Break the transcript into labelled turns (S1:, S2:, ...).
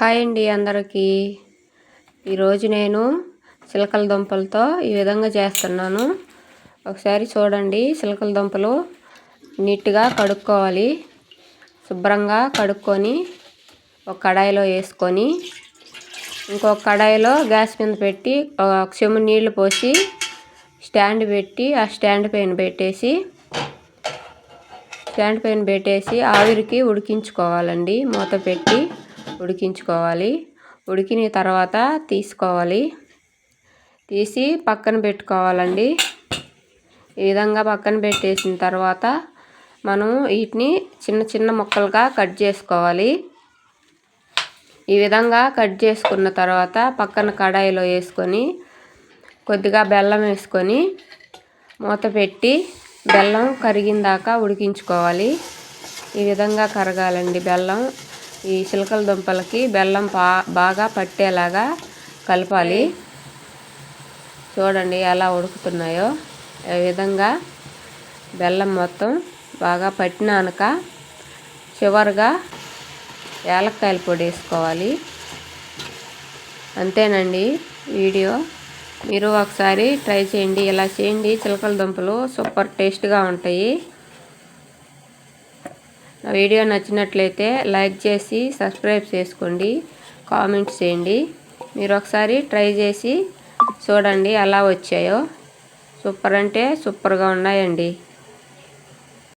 S1: Hi అండి అందరికీ. ఈరోజు నేను చిలకల దుంపలతో ఈ విధంగా చేస్తున్నాను. ఒకసారి చూడండి చిలకల దుంపలు నీట్గా కడుక్కోవాలి. శుభ్రంగా కడుక్కొని ఒక కడాయిలో వేసుకొని ఇంకొక కడాయిలో గ్యాస్ మీద పెట్టి ఒక చెమ్ము నీళ్ళు పోసి స్టాండ్ పెట్టి ఆ స్టాండ్ పైన పెట్టేసి స్టాండ్ పైన పెట్టేసి ఆవిరికి ఉడికించుకోవాలండి. మూత పెట్టి ఉడికించుకోవాలి. ఉడికిన తర్వాత తీసుకోవాలి. తీసి పక్కన పెట్టుకోవాలండి. ఈ విధంగా పక్కన పెట్టేసిన తర్వాత మనం వీటిని చిన్న చిన్న ముక్కలుగా కట్ చేసుకోవాలి. ఈ విధంగా కట్ చేసుకున్న తర్వాత పక్కన కడాయిలో వేసుకొని కొద్దిగా బెల్లం వేసుకొని మూత పెట్టి బెల్లం కరిగిందాక ఉడికించుకోవాలి. ఈ విధంగా కరగాలండి బెల్లం. ఈ చిలకల దుంపలకి బెల్లం పా బాగా పట్టేలాగా కలపాలి. చూడండి ఎలా ఉడుకుతున్నాయో. ఈ విధంగా బెల్లం మొత్తం బాగా పట్టినాక చివరిగా ఏలక్కాయల పొడి వేసుకోవాలి. అంతేనండి వీడియో. మీరు ఒకసారి ట్రై చేయండి. ఇలా చేయండి. చిలకల దుంపలు సూపర్ టేస్ట్గా ఉంటాయి. నా వీడియో నచ్చినట్లయితే లైక్ చేసి సబ్స్క్రైబ్ చేసుకోండి కామెంట్స్ చేయండి. మీరు ఒకసారి ట్రై చేసి చూడండి ఎలా వచ్చాయో. సూపర్ అంటే సూపర్గా ఉన్నాయండి.